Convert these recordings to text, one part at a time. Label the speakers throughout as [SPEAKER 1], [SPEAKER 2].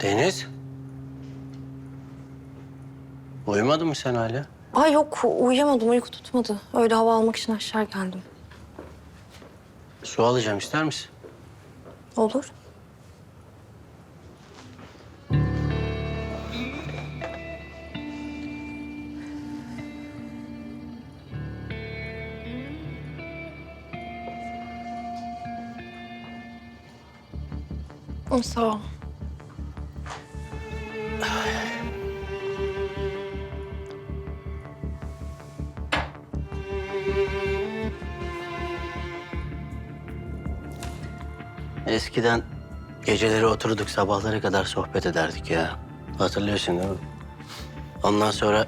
[SPEAKER 1] Deniz. Uyumadın mı sen hala?
[SPEAKER 2] Ay yok uyuyamadım uyku tutmadı. Öyle hava almak için aşağı geldim.
[SPEAKER 1] Su alacağım ister misin?
[SPEAKER 2] Olur. Sağ ol.
[SPEAKER 1] Eskiden geceleri oturduk sabahlara kadar sohbet ederdik ya. Hatırlıyorsun değil mi? Ondan sonra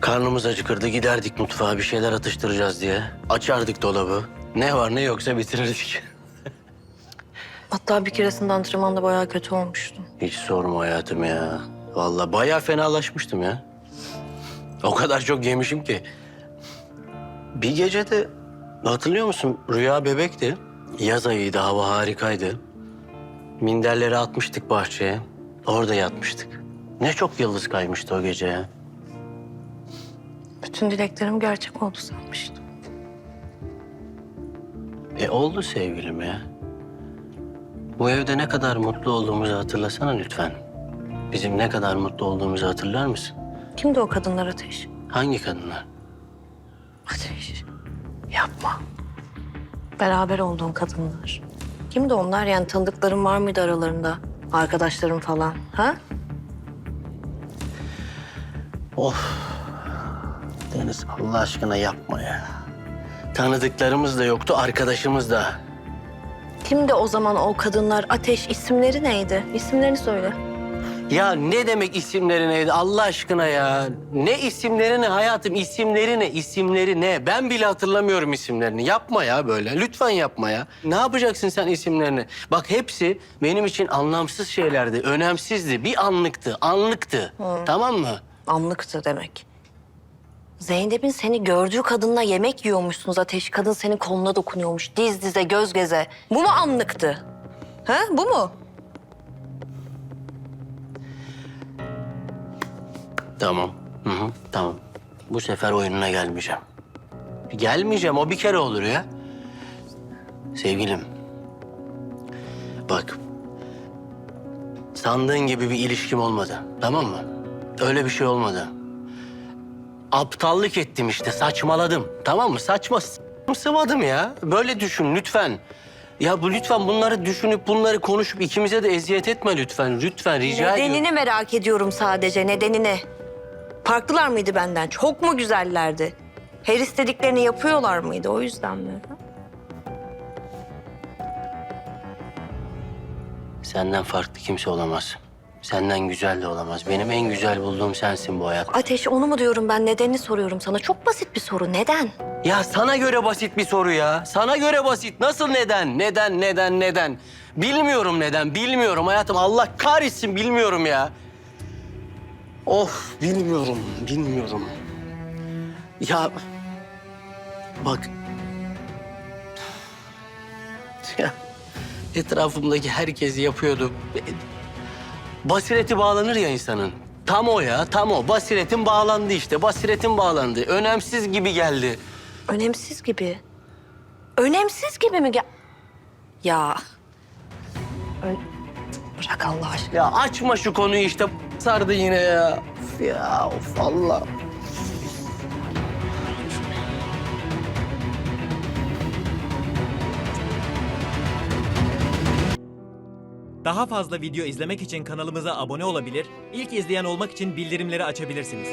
[SPEAKER 1] karnımız acıkırdı giderdik mutfağa bir şeyler atıştıracağız diye. Açardık dolabı. Ne var ne yoksa bitirirdik.
[SPEAKER 2] Hatta bir keresinde antrenmanda bayağı kötü olmuştum.
[SPEAKER 1] Hiç sorma hayatım ya. Vallahi bayağı fenalaşmıştım ya. O kadar çok yemişim ki. Bir gecede hatırlıyor musun? Rüya bebekti. Yaz ayıydı, hava harikaydı. Minderleri atmıştık bahçeye. Orada yatmıştık. Ne çok yıldız kaymıştı o gece ya.
[SPEAKER 2] Bütün dileklerim gerçek oldu sanmıştım.
[SPEAKER 1] E oldu sevgilim ya. Bu evde ne kadar mutlu olduğumuzu hatırlasana lütfen. Bizim ne kadar mutlu olduğumuzu hatırlar mısın?
[SPEAKER 2] Kimdi o kadınlar Ateş?
[SPEAKER 1] Hangi kadınlar?
[SPEAKER 2] Ateş. Yapma. Beraber olduğun kadınlar. Kimdi onlar? Yani tanıdıkların var mıydı aralarında? Arkadaşların falan. Ha?
[SPEAKER 1] Of. Deniz Allah aşkına yapma ya. Tanıdıklarımız da yoktu, arkadaşımız da.
[SPEAKER 2] Kimdi o zaman o kadınlar? Ateş isimleri neydi? İsimlerini söyle.
[SPEAKER 1] Ya ne demek isimleri neydi Allah aşkına ya? Ne isimleri ne hayatım? İsimleri ne? İsimleri ne? Ben bile hatırlamıyorum isimlerini. Yapma ya böyle. Lütfen yapma ya. Ne yapacaksın sen isimlerini? Bak hepsi benim için anlamsız şeylerdi. Önemsizdi. Bir anlıktı. Anlıktı. Tamam mı?
[SPEAKER 2] Anlıktı demek. Zeynep'in seni gördüğü kadınla yemek yiyormuşsunuz Ateş. Kadın senin koluna dokunuyormuş. Diz dize, göz göze. Bu mu anlıktı? Ha? Bu mu?
[SPEAKER 1] Tamam. Hı hı, tamam. Bu sefer oyununa gelmeyeceğim. Gelmeyeceğim. O bir kere olur ya. Sevgilim. Bak. Sandığın gibi bir ilişkim olmadı. Tamam mı? Öyle bir şey olmadı. Aptallık ettim işte. Saçmaladım. Tamam mı? Saçma sıvadım ya. Böyle düşün lütfen. Ya bu lütfen bunları düşünüp bunları konuşup ikimize de eziyet etme lütfen. Lütfen rica ediyorum.
[SPEAKER 2] Nedenini merak ediyorum sadece, nedenini. Farklılar mıydı benden? Çok mu güzellerdi? Her istediklerini yapıyorlar mıydı? O yüzden mi?
[SPEAKER 1] Senden farklı kimse olamaz. Senden güzel de olamaz. Benim en güzel bulduğum sensin bu hayat.
[SPEAKER 2] Ateş onu mu diyorum ben? Nedenini soruyorum sana. Çok basit bir soru. Neden?
[SPEAKER 1] Ya sana göre basit bir soru ya. Sana göre basit. Nasıl neden? Neden, neden, neden? Bilmiyorum neden, bilmiyorum hayatım. Allah kahretsin bilmiyorum ya. Of, bilmiyorum, bilmiyorum. Ya bak. Ya etrafımdaki herkes yapıyordu. Basireti bağlanır ya insanın. Tam o ya, tam o. Basiretin bağlandı işte. Basiretin bağlandı. Önemsiz gibi geldi.
[SPEAKER 2] Önemsiz gibi. Önemsiz gibi mi? gel- Ya. Ö- Bırak Allah aşkına.
[SPEAKER 1] Ya açma şu konuyu işte sardı yine ya. Of ya of Allah.
[SPEAKER 3] Daha fazla video izlemek için kanalımıza abone olabilir, ilk izleyen olmak için bildirimleri açabilirsiniz.